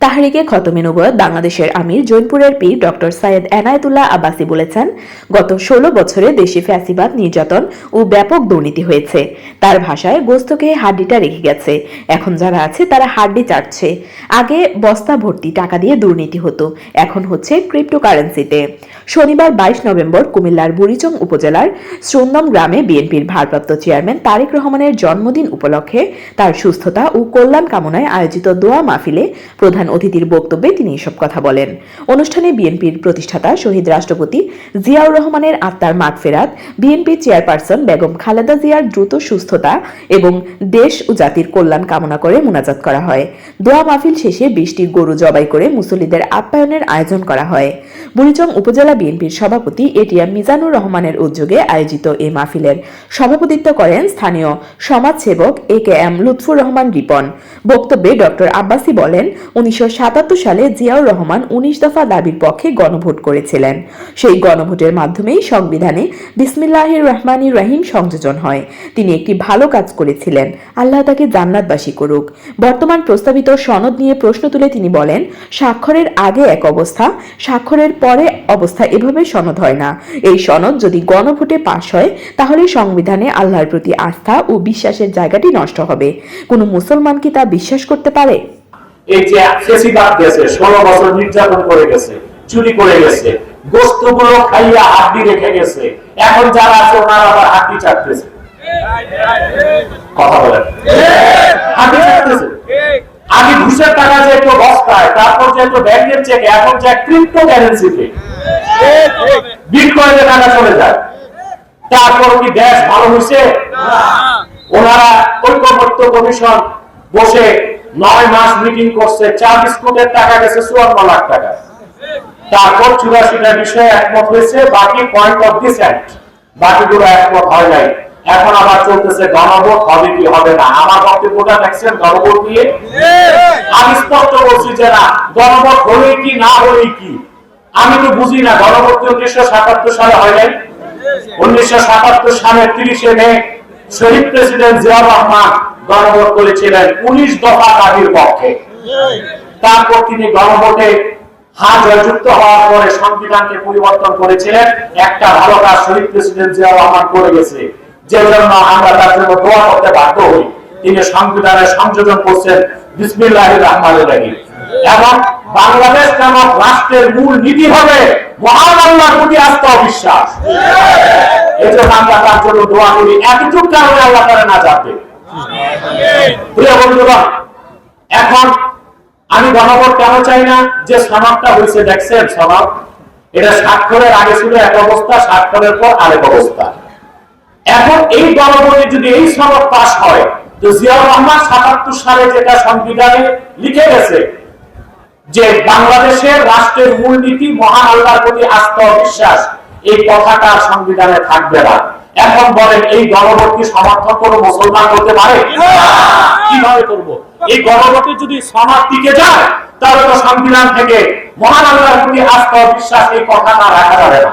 তাহরিকে খতমে নবুয়ত বাংলাদেশের আমির, জৈনপুরের পীর ডক্টর সাইয়েদ এনায়েতুল্লাহ আব্বাসি বলেছেন, গত ষোলো বছরে দেশে ফ্যাসিবাদ, নির্যাতন ও ব্যাপক দুর্নীতি হয়েছে। তার ভাষায় গোস্তকে হাড্ডিটা রেখে গেছে। এখন যারা আছে, তারা হাড্ডি চাটছে। আগে বস্তা ভর্তি টাকা দিয়ে দুর্নীতি হতো। এখন হচ্ছে ক্রিপ্টোকারেন্সিতে শনিবার বাইশ নভেম্বর কুমিল্লার বুড়িচং উপজেলার শ্রন্দম গ্রামে বিএনপির ভারপ্রাপ্ত চেয়ারম্যান তারেক রহমানের জন্মদিন উপলক্ষে তার সুস্থতা ও কল্যাণ কামনায় আয়োজিত দোয়া মাহফিলে প্রধান অতিথির বক্তব্যে তিনি এসব কথা বলেন। অনুষ্ঠানে বিএনপির প্রতিষ্ঠাতা শহীদ রাষ্ট্রপতি জিয়াউর রহমানের আত্মার মাগফেরাত বিএনপি চেয়ারপারসন বেগম খালেদা জিয়ার দ্রুত সুস্থতা এবং দেশ ও জাতির কল্যাণ কামনা করে মোনাজাত করা হয়। দোয়া মাহফিল শেষে বৃষ্টি গরু জবাই করে মুসল্লিদের আপ্যায়নের আয়োজন করা হয়। বুড়িচং উপজেলা বিএনপির সভাপতি এটিএম মিজানুর রহমানের উদ্যোগে আয়োজিত এই মাহফিলের সভাপতিত্ব করেন স্থানীয় সমাজসেবক A K M Lutfur Rahman Ripon. বক্তব্যে ডক্টর আব্বাসী বলেন, উনিশশো সালে জিয়াউর রহমান উনিশ দফা দাবির পক্ষে গণভোট করেছিলেন। সেই গণভোটের মাধ্যমেই সংবিধানে বিসমিল্লাহির রহমানির রহিম সংযোজন হয়। তিনি একটি ভালো কাজ করেছিলেন। আল্লাহ তাকে জান্নাতবাসী করুক। বর্তমান প্রস্তাবিত সনদ নিয়ে প্রশ্ন তুলে তিনি বলেন, স্বাক্ষরের আগে এক অবস্থা, স্বাক্ষরের পরে অবস্থা এভাবে সনদ হয় না। এই সনদ যদি গণভোটে পাশ হয়, তাহলে সংবিধানে আল্লাহর প্রতি আস্থা ও বিশ্বাসের জায়গাটি নষ্ট হবে। কোনো মুসলমান কি তা বিশ্বাস করতে পারে? এই যে গেছে, ষোলো বছর নির্যাতন করে গেছে, চুরি করে গেছে গোস্তগুলো খাইয়া হাড্ডি রেখে গেছে। এখন যারা আছে, ওনারা আবার হাড্ডি চাটতেছে। কথা বলেন। হাড্ডি চাটতেছে। আগে ঘুষের টাকা যেত বস্তায়, তারপর যেত ব্যাংকের চেক এখন যায় ক্রিপ্টো কারেন্সিতে বিটকয়েনে টাকা চলে যায়। তারপর কি দেশ ভালো হয়েছে? ওনারা ঐক্যবদ্ধ কমিশন বসে নয় মাস মিটিং করছে। চা বিস্কুটের টাকা গেছে চুয়ান্ন লাখ টাকা। তারপর চুরাশিটা বিষয়ে একমত হয়েছে বাকি পয়েন্ট অফ ডিসেন্ট বাকিগুলো একমত হয় নাই। এখন আবার চলতেছে গণভোট হবে কি হবে না? আমার বক্তব্যটা দেখছেন গণভোট নিয়ে? আমি স্পষ্ট বলছি যে না গণভোট হলে কি না হলে কি? আমি তো বুঝি না, গণভোট উনিশশো সাতাত্তর সালে হয় নাই। উনিশশো সাতাত্তর তিরিশে মে শহীদ প্রেসিডেন্ট জিয়া রহমান গণভোট করেছিলেন উনিশ দফা দাবির পক্ষে। তারপর তিনি গণভোটে হা জয়যুক্ত হওয়ার পরে সংবিধানকে পরিবর্তন করেছিলেন। একটা ভালো কাজ শহীদ প্রেসিডেন্ট জিয়া রহমান করে গেছে। যে জন্য আমরা তার জন্য দোয়া করতে বাধ্য হই। তিনি সংবিধানে সংযোজন করছেন বিসমিল্লাহ রহমানের রাহিম। এবং বাংলাদেশ নামক রাষ্ট্রের মূল নীতি হবে মহান প্রতি আস্থা বিশ্বাস। এই জন্য আমরা তার জন্য দোয়া করি একটু কারণে আল্লাহ তারা না যাবে এখন আমি গণভোট কেন চাই না? যে সনদটা হয়েছে, দেখছেন সনদ এটা স্বাক্ষরের আগে ছিল এক অবস্থা, স্বাক্ষরের পর আরেক অবস্থা। এখন এই গণভোটে যদি এই সনদ পাশ হয়, তো জিয়াউর রহমান সাতাত্তর সালে যেটা সংবিধানে লিখে গেছে যে বাংলাদেশের রাষ্ট্রের মূলনীতি মহান আল্লাহর প্রতি আস্থা বিশ্বাস, এই কথাটা সংবিধানে থাকবে না। এখন বলেন, এই গণভোটকে সমর্থন করে মুসলমান করতে পারে? কীভাবে করব? এই গণভোটে যদি সমাজ টিকে যায়, তাহলে তো সংবিধান থেকে মহান আল্লাহর প্রতি আস্থা বিশ্বাস এই কথাটা রাখা যাবে না।